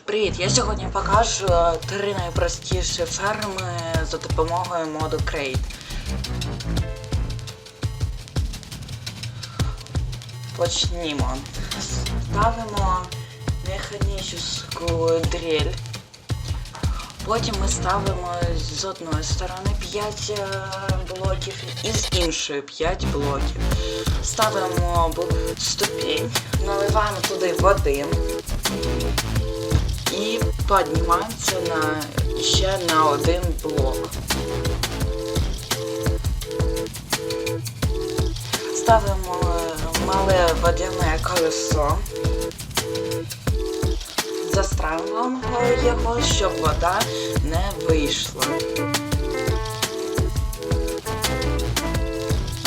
Привіт! Я сьогодні покажу е, три найпростіші ферми за допомогою моду Crate. Почнімо. Ставимо механічну дрель. Потім ми ставимо з одної сторони 5 блоків і з іншої 5 блоків. Ставимо ступінь, наливаємо туди води і піднімаємося на ще на один блок. Ставимо е, мале водяне колесо. Застраюємо його, щоб вода не вийшла.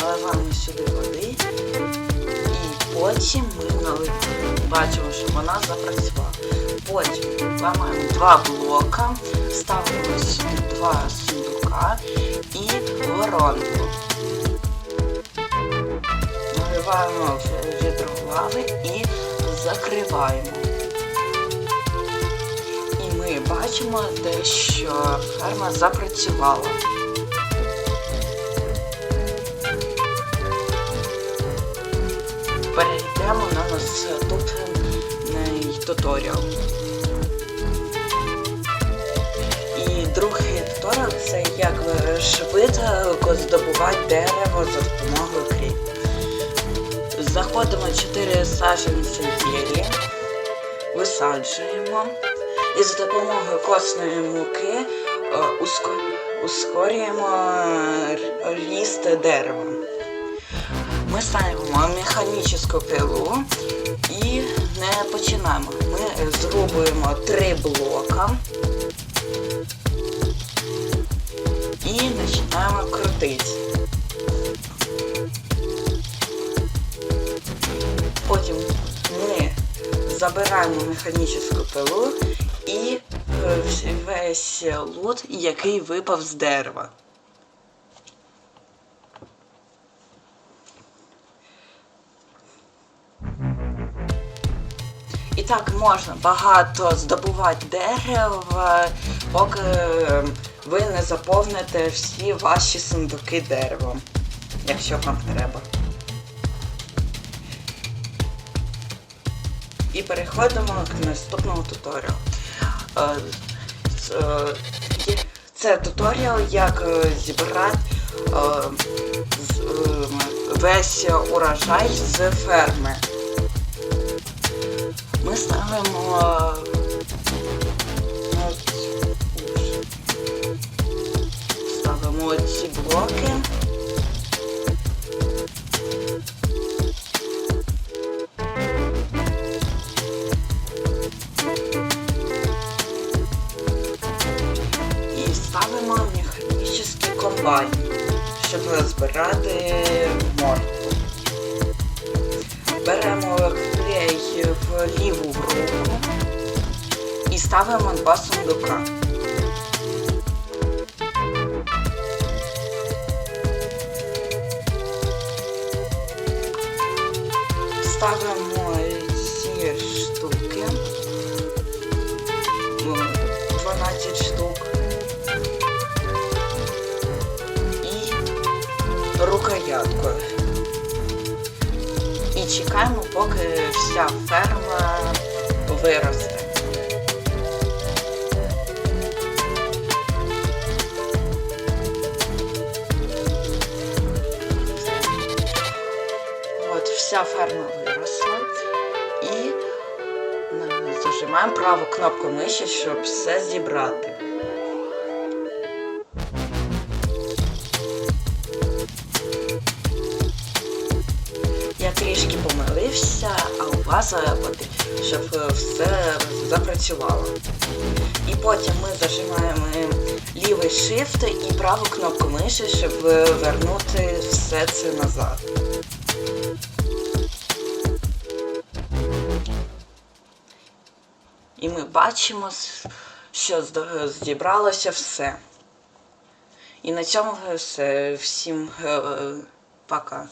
Наливаємо сюди води і потім ми нали... бачимо, що вона запрацювала. Потім ламаємо два блока, ставимо сюди два сундука і воронку. Наливаємо відро лави і закриваємо. І ми бачимо те, що ферма запрацювала. Перейдемо на наступний туторіал. І другий туторіал це як ви швидко здобувати дерево за допомогою кріп. Заходимо 4 саджанці єлі, висаджуємо і за допомогою косної муки е, ускорюємо ріст дерева. Ми ставимо механічну пилу і не починаємо. Ми зрубуємо три блока і починаємо крутити. Потім ми забираємо механічну пилу і е, весь лут, який випав з дерева. Так можна багато здобувати дерева, поки е, ви не заповните всі ваші сундуки деревом, якщо вам треба. І переходимо к наступному туторіалу. Е, е, Це туторіал, як е, зібрати е, з- е, весь урожай з ферми. Ми ставимо е, ставимо ці блоки. І ставимо механічний комбайн, щоб збирати моркву. Ставимо два сундука. Ставимо ці штуки. Ну, 12 штук. І рукоятку. І чекаємо, поки вся ферма виросте. Вся ферма виросла. І зажимаємо праву кнопку миші, щоб все зібрати. Я трішки помилився, а у вас е, щоб е, все запрацювало. І потім ми зажимаємо лівий shift і праву кнопку миші, щоб е, вернути все це назад. І ми бачимо, що зібралося все. І на цьому все. Всім е, е, пока.